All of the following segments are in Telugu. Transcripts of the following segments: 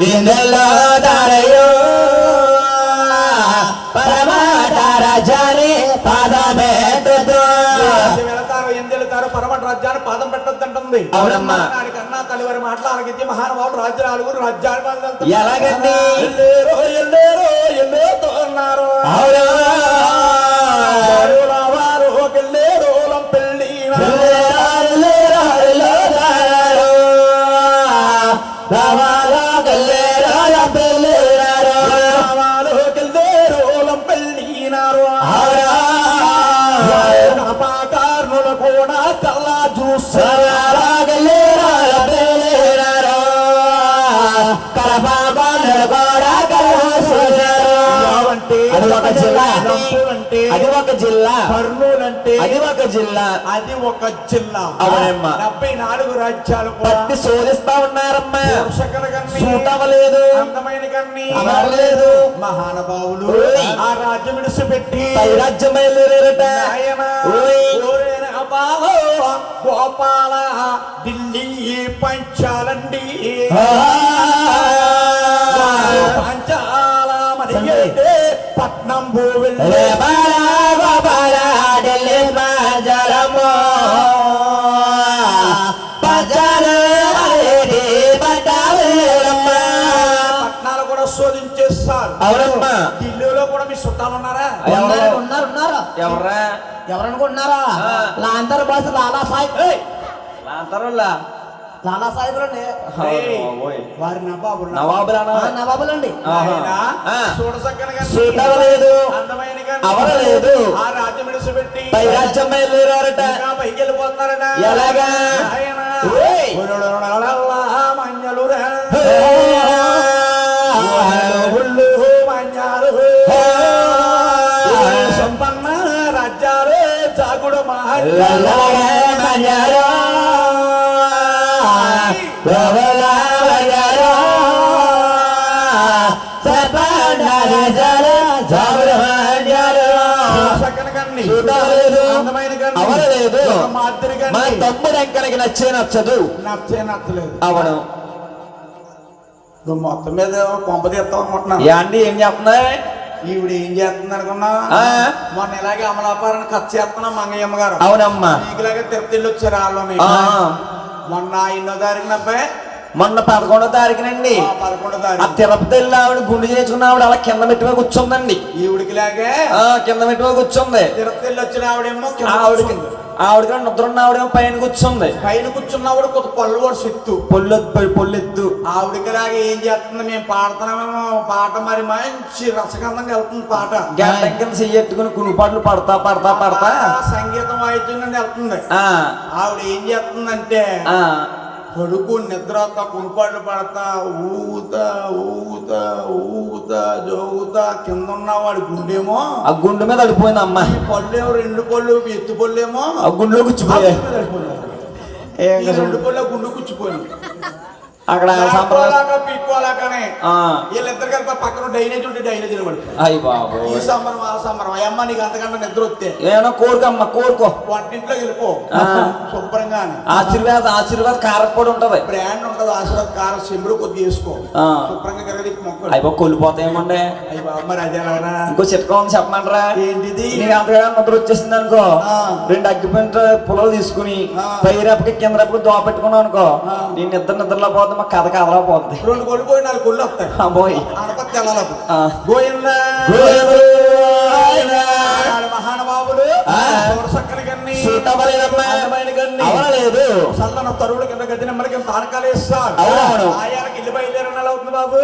ఇందులో దారయో పరమాట పాదమేతుతో. ఎందు వెళతారు పరమట రాజ్యాన్ని పాదం పెట్టొద్దంటుంది. అవునమ్మా. కన్నా తల్లివారి మాట్లాడగిద్ది మహానుభావుడు రాజ్యాలు ఆరుగురు రాజ్యాలు పాదం ఎలాగండి? అన్నారు. అవునా? కూడా కల్లా అది ఒక జిల్లా. అది ఒక జిల్లా. కర్నూలంటే అది ఒక జిల్లా. అది ఒక జిల్లా. అవునమ్మా. డెబ్బై నాలుగు రాజ్యాలు పట్టి శోధిస్తా ఉన్నారమ్మా. సూట్ అవ్వలేదు. అందమైన కన్ని అవ్వలేదు. మహానుభావులు. ఆ రాజ్యం విడిచిపెట్టి పైరాజ్యం బయలుదేరారట నాయన అబావ గోపాల ఢిల్లీ పంచాలండి. పంచాల మరి పట్నం భూవిల్ రే ఎవర్రా ఎవరనుకుంటున్నారా. లాంతర్ బస్ లాలా సాహిబ్ లాంతరులా? లాలా సాహిబ్ అండి వారి నవాబు నవాబులానా? నవాబులండి. గాని అవ్వలేదు. ఆ. రాజ్యం బయలుదేరారట. పైకి వెళ్ళిపోతున్నారట. ఎలాగా? మా కన్ని తమ్ముడు ఎంకనకి నచ్చే నచ్చదు. నచ్చే నచ్చలేదు. అవడం నువ్వు మొత్తం మీద కొంప తీస్తావు అనుకుంటున్నాను యాండి ఏం చెప్తున్నా ఈవిడ ఏం చేస్తుంది అనుకున్నా. మొన్న ఇలాగే అమలాపారాన్ని ఖర్చు చేస్తున్నాం మంగయ్యమ్మ గారు. అవునమ్మా. నీకులాగే తిరుపతి వెళ్ళి వచ్చారు వాళ్ళని. ఆ. మొన్న ఎన్నో తారీఖున అబ్బాయి మొన్న పదకొండో తారీఖునండి. ఆ, పదకొండో ఆ తారీఖు. తిరుపతి వెళ్ళి ఆవిడ గుండు చేసుకున్న ఆవిడ అలా కింద మెట్టుగా కూర్చుందండి. ఈవిడికి లాగే ఆ కింద మెట్టుగా కూర్చుంది. తిరుపతి వెళ్ళి వచ్చిన ఆవిడేమో ఆవిడకి ఆవిడకి నిద్ర ఉన్న ఆవిడేమో పైన కూర్చుంది. పైన కూర్చున్నవాడు కొత్త పళ్ళు కూడా సిత్తు. పొల్లు పొల్లెత్తు ఆవిడకి లాగే ఏం చేస్తుంది? మేము పాడుతున్నామేమో పాట మరి మంచి రసగంధంగా వెళ్తుంది పాట. గంట కింద చెయ్యెట్టుకుని కునుపాట్లు పడతా పడతా పడతా. ఆ సంగీతం వాయిద్యం నుండి వెళ్తుంది. ఆ. ఆవిడ ఏం చేస్తుందంటే కొడుకు నిద్రతో కునుపాట్లు పడతా ఊగుతా ఊగుతా ఊగుతా జోగుతా కింద ఉన్నవాడి గుండేమో? ఆ గుండు మీద అడిపోయింది అమ్మ పళ్ళేమో రెండు పళ్ళు ఎత్తు పళ్ళేమో ఆ గుండులో కూర్చుపోయాయి రెండు పళ్ళు గుండు కూర్చుపోయింది అక్కడ వీళ్ళిద్దరు కలిపి పక్కన డైనేజ్ ఉంటే డైనేజ్ అయ్యి బాబు ఈ సంబరం ఆ సంబరం. నీకు అంతకన్నా నిద్ర వస్తే. ఏమో కోరుకమ్మ కోరుకో. వంటింట్లో వెళ్ళిపో. ఆ. శుభ్రంగా ఆశీర్వాద ఆశీర్వాద కారపొడి ఉంటది. బ్రాండ్ ఉంటుంది ఆశీర్వాద కారం చెంబులు కొద్ది వేసుకో. ఆ. శుభ్రంగా కరగది కొలిపోతాయేమండి. అయ్యి బాబు మరి అదే? ఇంకో చిట్కా చెప్పమంటారా? ఏంటిది? నీకు అంతగా ముద్ర వచ్చేసింది అనుకో. రెండు అగ్గిపెంట పొలాలు తీసుకుని. పైరప్పకి కింద రప్పకి దోవ పెట్టుకున్నావు అనుకో. ఆ. నీ నిద్ర నిద్రలో పోతే మా కథ కథలో పోతుంది. రెండు కొళ్ళు పోయి నాలుగు కొళ్ళు వస్తాయి. అబ్బోయ్. గోయిందా గోవిందా. ఆడ మహానుభావులు ఆ. చక్కని కన్ని సూటబలేదమ్మా. అందమైన కన్ని అవలేదు చల్లన తరువుల కింద గది తానకాలు వేస్తారు అవునవును. ఆయాలకి ఇల్లు అవుతుంది బాబు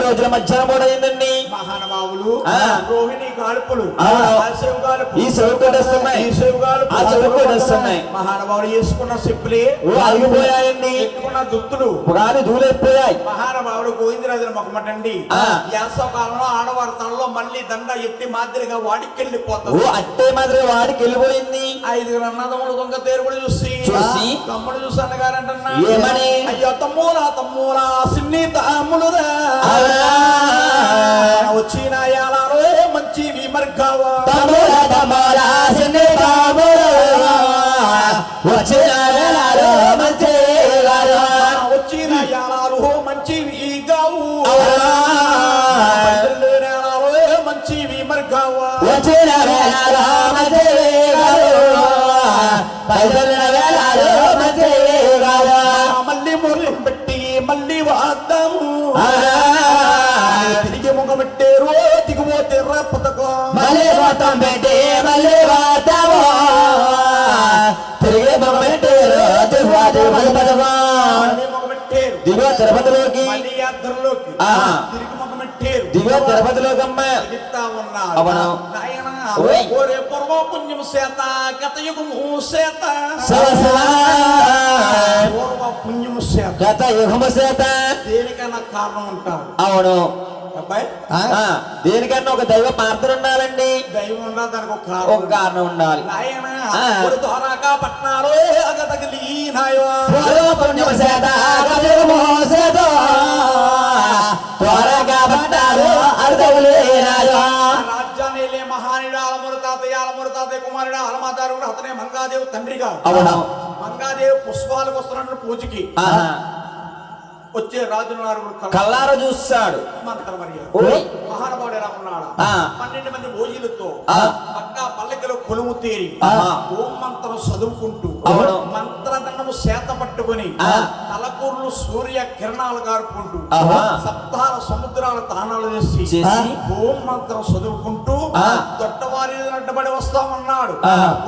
రోజుల మధ్యాహ్నం అయిందండి మహానుభావులు. రోహిణి ఈ. ఈ ఆ వేసుకున్న సిప్పులి దుత్తులు. మహానుభావుడు మొక్కమటండి ఆడవారి తనలో మళ్ళీ దండ ఎట్టి మాదిరిగా వాడికెళ్ళిపోతుంది అట్టే మాదిరి వాడికి వెళ్ళిపోయింది ఐదుగురు అన్నదమ్ముడు దొంగ తేరుబడి చూసి చూసి తమ్ముడు చూసాను గారు ఏమని? అయ్యో తమ్ములా తమ్ములా సిన్ని తమ్ముడురా. వచ్చిన యాలారో మంచి విమర్గావా? తమ్ముల తమ్ముల సిన్ని తమ్ముడు వచ్చిన యాలారో మంచి వచ్చిన యాలారో మంచి ఈగావు మంచి విమర్గావా? వచ్చిన యాలారో మంచి పైదల తిరిగి ముఖ పెట్టేరు దిగుపోతే రేపతకో మళ్ళీ మొత్తం పెట్టి మళ్ళీ వాడతాము తిరిగి రోజు వాటి మళ్ళీ పెట్టేరు దిగువ తిరుపతిలోకి. తిరిగి అవును. ఓరే గత యుగము కారణం ఉంటారు దేనికన్నా ఒక దైవ పాత్ర ఉండాలండి. దైవం ఉండాలి దానికి ఒక కారణం ఉండాలి. పట్నాలు తాతయ్య కుమారుడు ఆలమాతారుడు అతనే మంగాదేవి తండ్రిగా అవును. మంగాదేవి పుష్పాలకు వస్తున్నట్టు పూజకి. వచ్చే రాజు కల్లార చూస్తాడు. మహానుభావుడు ఎలా ఉన్నాడు. పన్నెండు మంది భోజీలతో ఆ. పక్క పల్లెకిలో కొలుము తేరి. ఓం మంత్రం చదువుకుంటూ. మంత్రదండము చేత పట్టుకొని. తలకూర్లు సూర్య కిరణాలు గారుకుంటూ ఆహా. సప్తాల సముద్రాల తానాలు చేసి. ఓం మంత్రం చదువుకుంటూ ఆ. దొట్టవారి నడ్డబడి వస్తా ఉన్నాడు.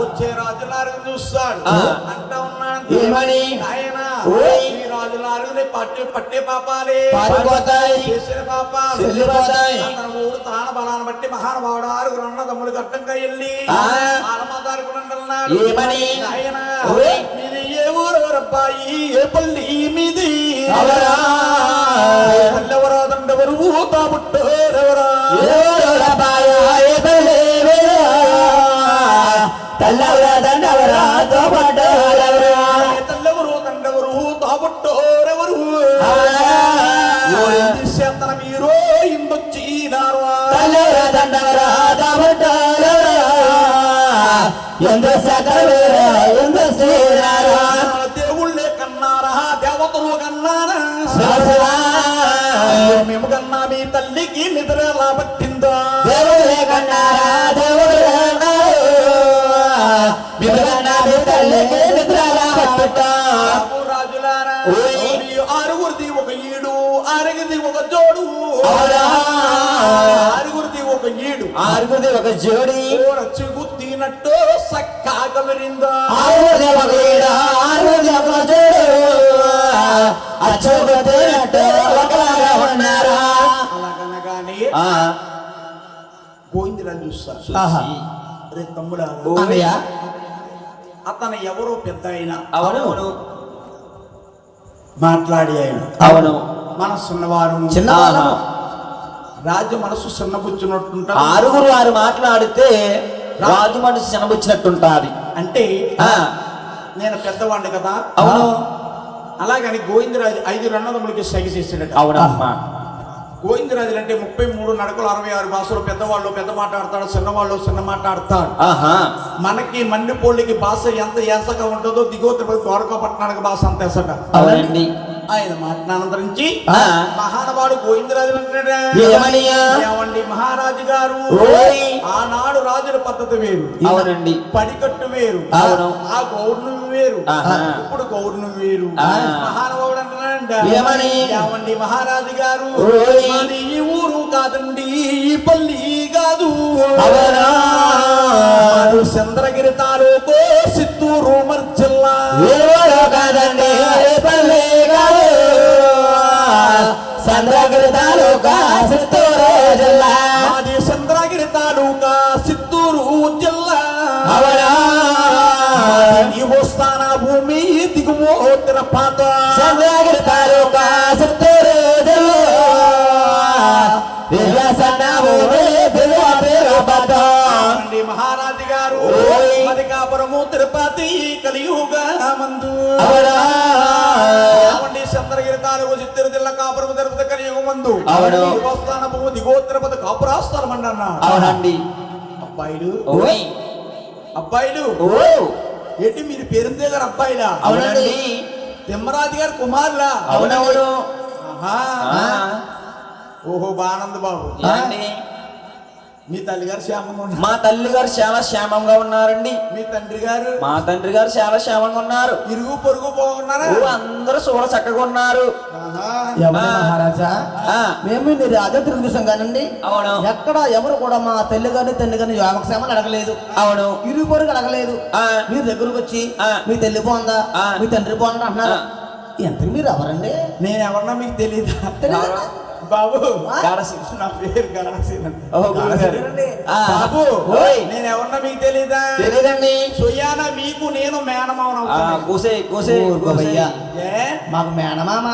వచ్చే రాజులారు చూస్తాడు. అంటా ఉన్నాడు? ఆయన రాజులారుని పట్టే పట్టే పాపాలే పారిపోతాయి. చేసిన పాపాలు చెల్లిపోతాయి. తన ఊరు తాన బలాన్ని బట్టి మహానుభావుడు ఆరుగురు అన్న తమ్ముడు గట్టంగా వెళ్ళి ఆ. ఆలమాదారు అంటున్నాడు ఏమని? ఆయన. మీది ఏ ఊరు అబ్బాయి ఏ పల్లి మీది ఎవరా? పల్లెవరా దండెవరు తాముట్టేరెవరా తెల్లెవరు చేతన మీరు ఇందొచ్చినారు దేవుళ్ళే కన్నారా దేవతలు కన్నారా. మేము కన్నా మీ తల్లికి నిద్ర ఎలా జోడు అవునా? ఆరుగురిది ఒక ఈడు. ఆరుగురిది ఒక జోడి. రచ్చు గుద్దినట్టు సక్కాగా విరిందా ఆరుగురిది ఒక ఈడ ఆరుగురిది ఒక జోడు. అచ్చోబోతున్నట్టు ఒకలాగా ఉన్నారా? అలాగనగానే ఆ, గోవిందరాజు చూస్తారు. ఆహా. రే తమ్ముడా. అతను ఎవరో పెద్ద అయినా అవును. మాట్లాడి ఆయన. అవును. మనసున్నవారు. చిన్నవాళ్ళను. రాజు మనసు చిన్నబుచ్చున్నట్టుంటా ఆరుగురు వారు మాట్లాడితే రాజు మనసు చిన్నబుచ్చినట్టుంటాది అంటే నేను పెద్దవాడిని కదా. అవును. అలాగని గోవిందరాజు ఐదు రన్నదములకి సైగ చేసినట్టు అవునమ్మా. గోవిందరాజులు అంటే ముప్పై మూడు నడకలు అరవై ఆరు భాషలు పెద్దవాళ్ళు పెద్ద మాట్లాడతాడు చిన్నవాళ్ళు చిన్న మాట్లాడతాడు. ఆహా. మనకి మన్నెపోళ్ళకి భాష ఎంత ఏసగా ఉంటుందో దిగోత్ర ద్వారకా పట్టణానికి భాష అంత ఏసట అవునండి. ఆయన మాట్లాడంతరించి ఆ. మహానవాడు గోవిందరాజు? ఏమండి మహారాజు గారు. ఆనాడు రాజుల పద్ధతి వేరు. అవునండి. పడికట్టు వేరు. అవును. ఆ గౌర్ణం వేరు. ఇప్పుడు గౌర్ణం వేరు. అంటాడంట ఏమని? ఏమండి మహారాజు గారు? ఈ ఊరు కాదండి ఈ పల్లి కాదు. చంద్రగిరి తాలూకు చిత్తూరు మర్జిల్లా కాదండి. చంద్రగిరి తాలూకా చిత్తూరు జిల్లా. మాది చంద్రగిరి తాలూకా చిత్తూరు జిల్లా. నీవు స్థాన భూమి దిగుమోతిన పాత. తిరుపతి కలియుగ మందు. అవునా ఏమండి చంద్రగిరి తాలూకు చిత్తూరు జిల్లా కాపురము తిరుపతి కలియుగ మందు. అవును. స్థాన భూమి దిగో తిరుపతి కాపురాస్థలం అండి అన్న. అవునండి. అబ్బాయిలు. అబ్బాయిలు. ఏంటి మీరు పేరుందే గారు అబ్బాయిలా? అవునండి. తిమ్మరాజు గారు కుమారులా? మీ తల్లిగారు క్షేమంగా ఉన్నారు. మా తల్లి గారు చాలా క్షేమంగా ఉన్నారండి. మీ తండ్రి గారు మా తండ్రి గారు చాలా క్షేమంగా ఉన్నారు. ఇరుగు పొరుగు బాగున్నారా అందరూ చూడ చక్కగా ఉన్నారు. మహారాజా? ఆ, మేము రాజా తిరుగు చూసాం కానండి. అవును. ఎక్కడ ఎవరు కూడా మా తల్లి గారిని తండ్రి గారిని యోగక్షేమాలు అడగలేదు. అవును. ఇరుగు పొరుగు అడగలేదు. ఆ. మీరు దగ్గరకు వచ్చి ఆ. మీ తల్లి బాగుందా? ఆ. మీ తండ్రి బాగుందా అంటున్నారు. ఆ. ఎంతకు మీరు ఎవరండి? నేను ఎవరన్నా మీకు తెలియదా తెలీదా? బాబు. నా పేరు బాబు ఓయ్. నేను ఎవరన్నా మీకు తెలీదా? తెలీదండి. సుయాన మీకు నేను కూసే కూసే మాకు మేనమామ.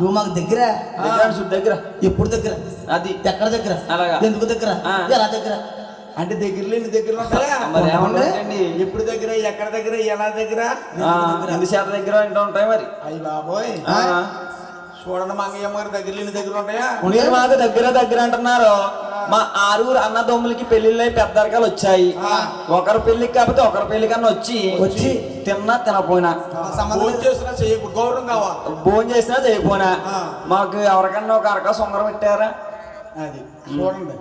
నువ్వు మాకు దగ్గర. దగ్గర దగ్గర. ఎప్పుడు దగ్గర? అది. ఎక్కడ దగ్గర? అలాగా. ఎందుకు దగ్గర. ఎలా దగ్గర? అంటే దగ్గర లేని దగ్గర ఎప్పుడు దగ్గర? ఎక్కడ దగ్గర? ఎలా దగ్గర? ఎందు శాత దగ్గర ఉంటాయి మరి? అయ్యి బాబోయ్. చూడండి మంగయ్యమ్మ గారి దగ్గర లేని దగ్గర ఉంటాయా? మీరు మాకు దగ్గర దగ్గర అంటున్నారు. మా ఆరుగురు అన్నదమ్ములకి పెళ్ళిళ్ళై పెద్దరికాలు వచ్చాయి. ఆ. ఒకరి పెళ్ళికి కాకపోతే ఒకరి పెళ్ళి కన్నా వచ్చి వచ్చి. తిన్నా తినపోయినా గౌరవం కావాలి. భోజనం చేసినా చేయపోయినా ఆ. మాకు ఎవరికన్నా ఒక అరక సొంగరం పెట్టారా? అది చూడండి.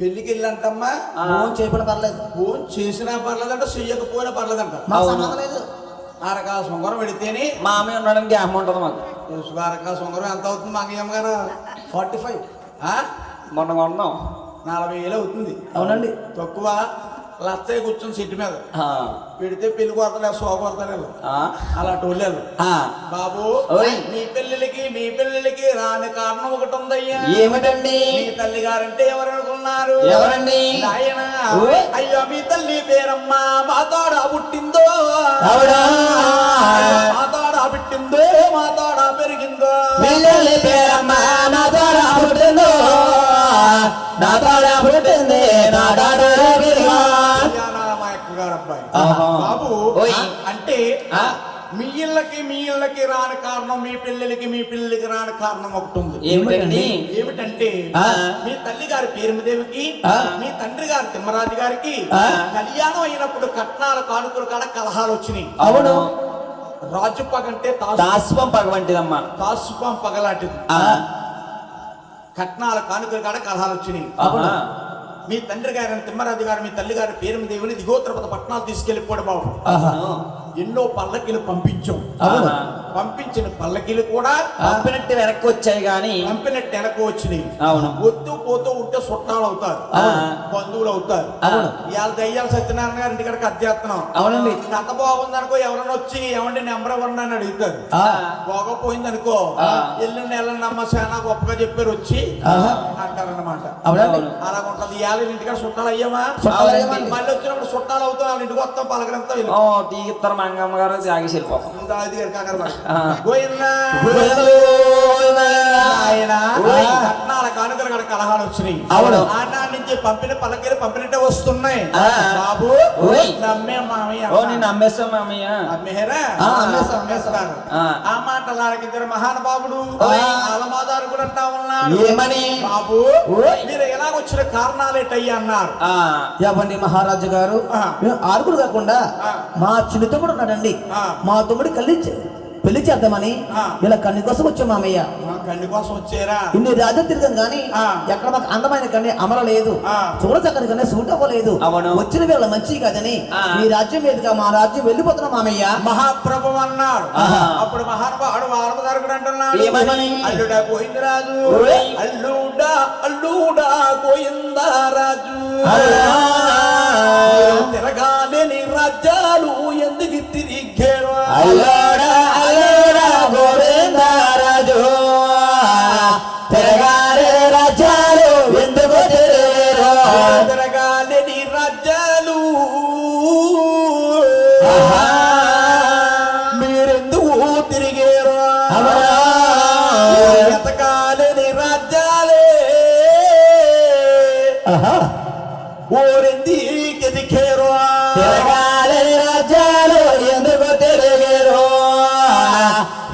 పెళ్ళికి వెళ్ళంటమ్మా. ఫోన్ చేయకుండా పర్లేదు. ఫోన్ చేసినా పర్లేదంట. చెయ్యకపోయినా పర్లేదంట. సంబంధం లేదు. అరకా సొంగరం పెడితేనే మా అమ్మ ఉండడానికి గ్యాప్ ఉంటుంది మాకు. అరకా సొంగరం ఎంత అవుతుంది మంగయ్యమ్మ గారు ఫార్టీ ఫైవ్. ఆ? మొన్న కొన్నాం. నలభై వేలు అవుతుంది. అవునండి. తక్కువ లచ్చయ్య కూర్చొని సీటు మీద. పెడితే పెళ్ళి కొడతారు సో వీళ్ళు. ఆ, అలా. బాబు. మీ పెళ్ళిళ్ళకి మీ పెళ్ళిళ్ళకి రాని కారణం ఒకటి ఉందయ్యా. ఏమిటండి? మీ తల్లి గారంటే ఎవరు అనుకున్నారు? ఎవరండి? ఓయ్. అయ్యో మీ తల్లి పేరమ్మా మా తోడ పుట్టిందో. ఆవిడా? ఇళ్ళకి మీ ఇళ్ళకి రాని కారణం మీ పెళ్ళిళ్ళకి మీ పెళ్ళికి రాని కారణం ఒకటి ఉంది. ఏమిటండి? ఏమిటంటే. మీ తల్లి గారి పేరుమదేవికి. మీ తండ్రి గారి తిమ్మరాజు గారికి. కళ్యాణం అయినప్పుడు కట్నాల కానుకలు కాడ కలహాలు వచ్చినాయి. అవును. రాజు పగంటే దాస్పం పగ వంటిదమ్మా. తాసుపం పగలాంటిది కట్నాల కానుకలు కాడ కలహాలు వచ్చినాయి. మీ తండ్రి గారి తిమ్మరాజు గారు మీ తల్లి గారి పేరు దేవుని దిగోత్రపద పట్టణాలు తీసుకెళ్ళిపోడు బాబు. ఎన్నో పల్లకిలు పంపించాం. పంపించిన పల్లకిలు కూడా పంపినట్టు వెనక్కి వచ్చాయి గాని పంపినట్టు వెనక వచ్చినాయి అవును వస్తూ పోతూ ఉంటే చుట్టాలు అవుతారు. బంధువులు అవుతారు అవును. ఇవాళ దయ్యాలు సత్యనారాయణ గారి ఇంటికాడికి అధ్యాత్నం అవునండి కథ బాగుందనుకో ఎవరైనా వచ్చి ఏమండి నెంబర్ ఎవరన్నా అని అడుగుతారు ఆ. బాగోపోయిందనుకో ఆ. ఎల్లుండి అమ్మ చాలా గొప్పగా చెప్పారు వచ్చి. అంటారన్నమాట. అలా ఉంటుంది ఇవాళ ఇంటికాడ చుట్టాలు అయ్యామా. మళ్ళీ వచ్చినప్పుడు చుట్టాలు అవుతాం వాళ్ళ ఇంటికి వస్తాం పలకరంతా తీగిస్తారు మంగమ్మ గారు ఓయ్. కట్నాల కానుకలు కలహాలు వచ్చినాయి అవును. నుంచి పంపిన పలకలు పంపినట్టే వస్తున్నాయి. బాబు ఓయ్. నమ్మే మామయ్య ఓ నేను నమ్మేస్తాం మామయ్య అమ్మేరా ఆ, అమ్మేస్తాం, అమ్మేస్తారు ఆ. ఆ మాటలు ఆలకిద్దరు మహానుభావుడు ఓయ్. ఆలమాదారు కూడా అంటా ఉన్నాడు ఏమని బాబు. మీరు ఎలాగొచ్చిన కారణాలు ఏంటయ్యా అన్నారు ఆ, ఏమండి మహారాజు గారు ఆరుగురు కాకుండా. మా చిన్న తమ్ముడు ఉన్నాడండి ఆ. మా తమ్ముడు కళ్ళి పెళ్ళి చేద్దామని ఆ. ఇలా కన్ను కోసం వచ్చాం మామయ్య కండి కోసం వచ్చారా ఇన్ని రాజ్యం తిరిగాం కానీ ఆ. ఎక్కడ మాకు అందమైన కన్ను అమరలేదు ఆ. చూడచక్కని కన్ను సూట్ అవ్వలేదు అవును. వచ్చిన వేళ మంచి కాదని. మీ రాజ్యం మీదుగా మా రాజ్యం వెళ్ళిపోతున్నాం మామయ్య మహాప్రభు అన్నాడు. అప్పుడు మహానుభావుడు అంటున్నాడు? అల్లుడా గోవిందరాజు ఓయ్. అల్లుడా అల్లుడా అల్లా. మీరు తిరగాలేని రాజ్యాలు ఎందుకు తిరిగారు ఓరెందుకు ఎదిగారు తిరగారే రాజ్యాలు ఎందుకు తిరిగారు?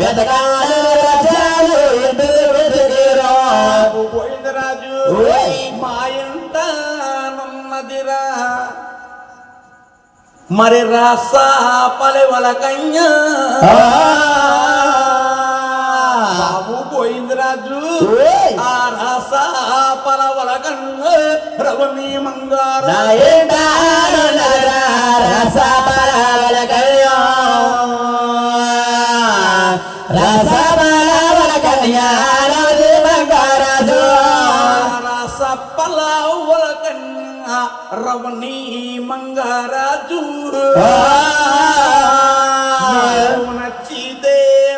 వెతకాలే రాజ్యాలు ఎందుకు వెతికారు? గోవిందరాజు ఓయ్. మా ఇంట నున్నదిరా. మరి రాసా పలెవల కన్యా. బాబు పోయిందిరాజు ఓయ్. ఆ రాస కన్ను రవణి మంగార. నా ఏంటాను నగరా రసపరవల కళ్యాణ రసపరవల కళ్యాణది బంగారాజు రాస పలవల కన్ను రవణి మంగారాజు. నచ్చితే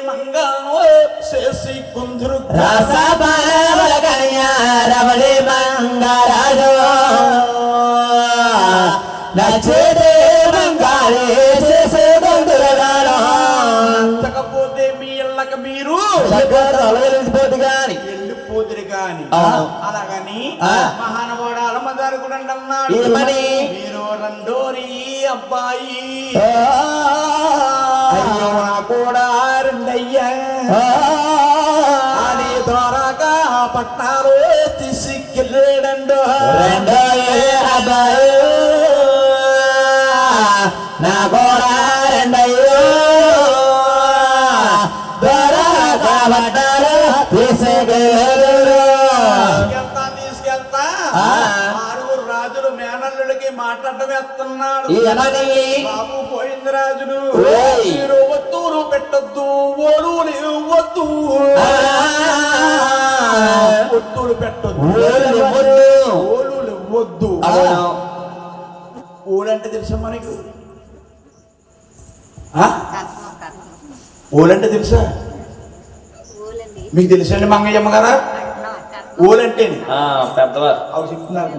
మంగావో చేసి కుందురు రసపరవల కళ్యాణవలి బంగారే మీ ఇళ్ళకి మీరు కాని. అలాగని అన్నాడు? మీరు రెండోరి అబ్బాయి. అయ్యో నా కూడా రెండయ్యా అని ద్వారాగా పట్టాలు ఎత్తున్నాడు ఏమని బాబు పోయింది రాజులు. మీరు పెట్టద్దు. ఒత్తులు పెట్టద్దు. ఓలు తెలుసా మనకు? ఆ? ఊలంటే తెలుసా? మీకు తెలుసండి మంగయ్యమ్మ గారా? ఊలంటే పెద్దవారు. అవి చెప్తున్నారు.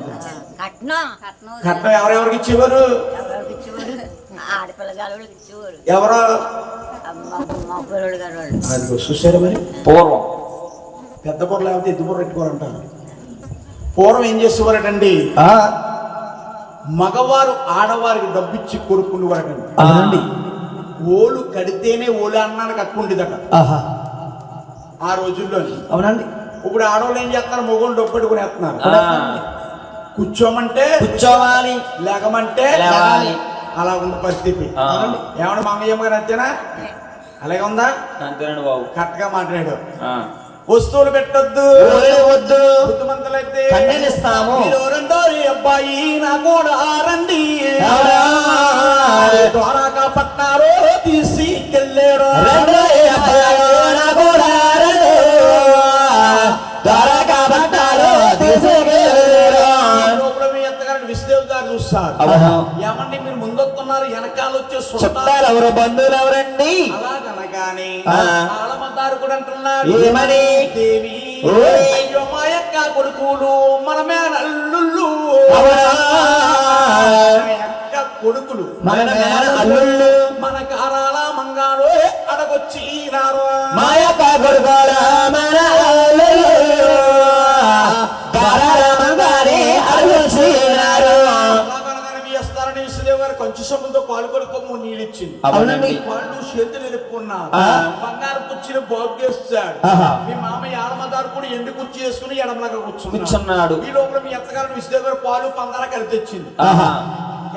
కట్నం. ఎవరెవరికి ఇచ్చేవారు? ఎవరో? అది చూసారు మరి? పూర్వం. పెద్ద బుర్ర లేకపోతే ఎద్దు బుర్ర పెట్టుకోరంటారు పూర్వం ఏం చేసేవారటండి? మగవారు ఆడవారికి డబ్బిచ్చి కొనుక్కునేవారటండి. అవునండి ఓలు కడితేనే ఓలు అన్నానికి ఆహా. ఆ రోజుల్లో అవునండి. ఇప్పుడు ఆడవాళ్ళు ఏం చేస్తున్నారు? మొగోళ్ళు డబ్బు పెట్టుకుని వేస్తున్నారు. ఆ, కూర్చోమంటే కూర్చోవాలి. లేకమంటే లేవాలి. అలా ఉంది పరిస్థితి. ఏమన్నా మంగయ్యమ్మ గారు అంతేనా? అలాగే ఉందా? అంతేనండి బాబు. కరెక్ట్గా మాట్లాడాడు ఆ, వస్తువులు పెట్టొద్దు. వద్దు బుద్ధిమంతులైతే అబ్బాయి నా కూడా రండి తీసుకెళ్ళారు చూస్తారు. ఏమండి మీరు ముందొస్తున్నారు వెనకాల వచ్చే చుట్టాలు ఎవరు బంధువులు ఎవరండి అలాగనగానే ఆ. ఆలమతారు కూడా అంటున్నాడు ఏమని? దేవి. అయ్యో మా యొక్క కొడుకులు మనమే యొక్క కొడుకులు మన అల్లుళ్ళు మన కారాల మంగాడు అడగొచ్చినారు మా యొక్క కొడుకోల విశ్వదేవ్ గారు కొంచెం సొమ్ముతో పాలు కొడుకోము నీళ్ళు ఇచ్చింది అవునండి. వాళ్ళు చేతులు ఎలుపుకున్నారు ఆ. బంగారు కుర్చీని బాగు చేస్తాడు. మీ మామయ్య ఆడమదారు కూడా ఎండు కుర్చీ వేసుకుని ఎడమలాగా కూర్చున్నాడు. కూర్చున్నాడు. ఈ లోపల మీ అత్తగారు విశ్వదేవ్ గారు పాలు పందర కలిపి తెచ్చింది.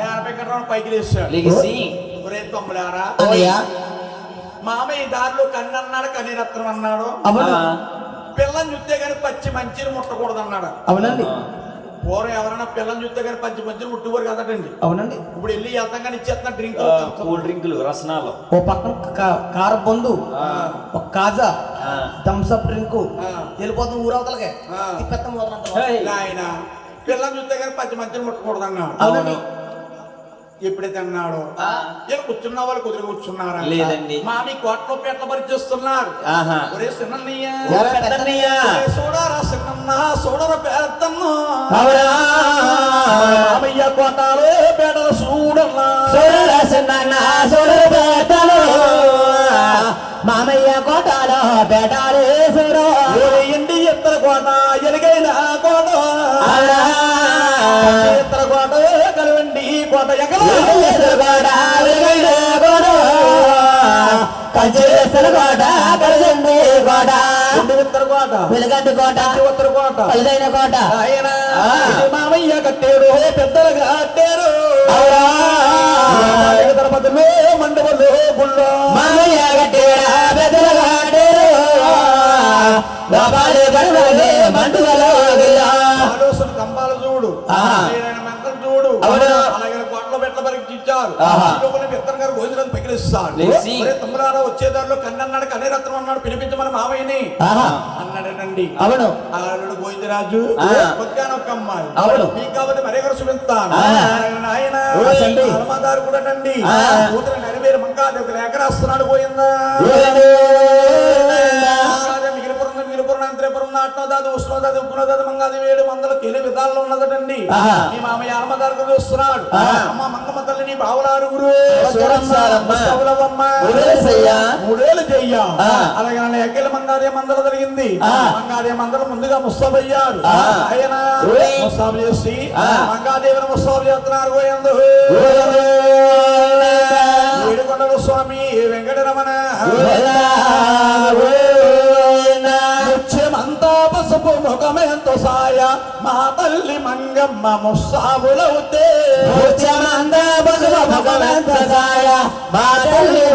ఎనభై కట్టడం పైకి లేచాడు ఒరే తమ్ముడారా మామయ్య దారిలో కన్ను అన్నాడు కన్నీరత్నం అన్నాడు. అవును. ఆ, పిల్లని చూస్తే గాని పచ్చి మంచిని ముట్టకూడదు అన్నాడు అవునండి పూర్వం ఎవరైనా పిల్లని చూస్తే గాని పచ్చి మంచిని ముట్టుకోరు కదటండి. అవునండి. ఇప్పుడు వెళ్ళి వెళ్తాం కానీ ఇచ్చేస్తున్నా డ్రింక్ కూల్ డ్రింకులు రసనాలు. ఓ పక్కన కార బొందు ఆ, ఒక కాజా ఆ. థమ్స్ అప్ డ్రింక్ ఆ. వెళ్ళిపోతుంది ఊరవతలకే మొదలంత హేయ్. ఆయన పిల్లని చూస్తే గాని పచ్చి మంచిని ముట్టకూడదు అన్నాడు అవునండి ఎప్పుడైతే అన్నాడు? కూర్చున్న వాళ్ళు కుదిరి కూర్చున్నారా లేదండి. మామి కోట్లో పేట్ల పరిచేస్తున్నారు. ఒరే సిన్నయ్య? సోడారా సిన్నన్న సోడర అవునా మామయ్య కోటాలు పేటల చూడన్నా? సోదర సిన్నన్న సోదర బేటలు మామయ్య కోటాలో బేటాలు సూరు ఓరి ఇండి ఎత్తర కోట ఎలుగైన కోట. కోట ఇండి ఎత్తర కోట. వెలుగంటి కోట. ఉత్తర కోట. పలిదైన కోట. ఆయన ఆ. ఇది మామయ్య కట్టారు పెద్దలు కట్టారు లేచి. ఒరే తమ్ముడారా వచ్చే దారిలో కన్నన్నాడు కన్నరత్నం అన్నాడు పిలిపించమని మావయ్యని. అన్నాడేనండి అవును ఆడు గోవిందరాజు ఆ. ఒక్కనొక్క అమ్మాయి అవును. మీకు కాబట్టి మరే గారు చూపిస్తాను. ఆయన. అమ్మదారు కూడా అండి. కూతురు నెరవేరు మంకాది ఒక లేఖ రాస్తున్నాడు పోయిందా మిగిలిపురం అంతరేపురం నాట్నోదాది ఉష్ణోదాది ఉగ్నోదాది మంగాది వేడు మందల కిలి విధాల్లో ఉన్నదటండి. మీ మామయ్య అమ్మదారు చూస్తున్నాడు ఆ. అమ్మ మంగమ్మ తల్లి నీ బావులారుగురు. మూడేళ్ళు చెయ్య. అలాగే ఎక్కల మందల జరిగింది మందల ముందుగా ముస్తాబయ్యాడు ఆ. ఆయన. ముస్తాబు చేసి. మంగాదేవిని ముస్తాబు చేస్తున్నారు ఏడుకొండల స్వామి వెంకటరమణ ముఖమెంతో సాయ మా తల్లి మంగమ్మ ముస్సాబులవుతే. భగవంత సాయ మా తల్లి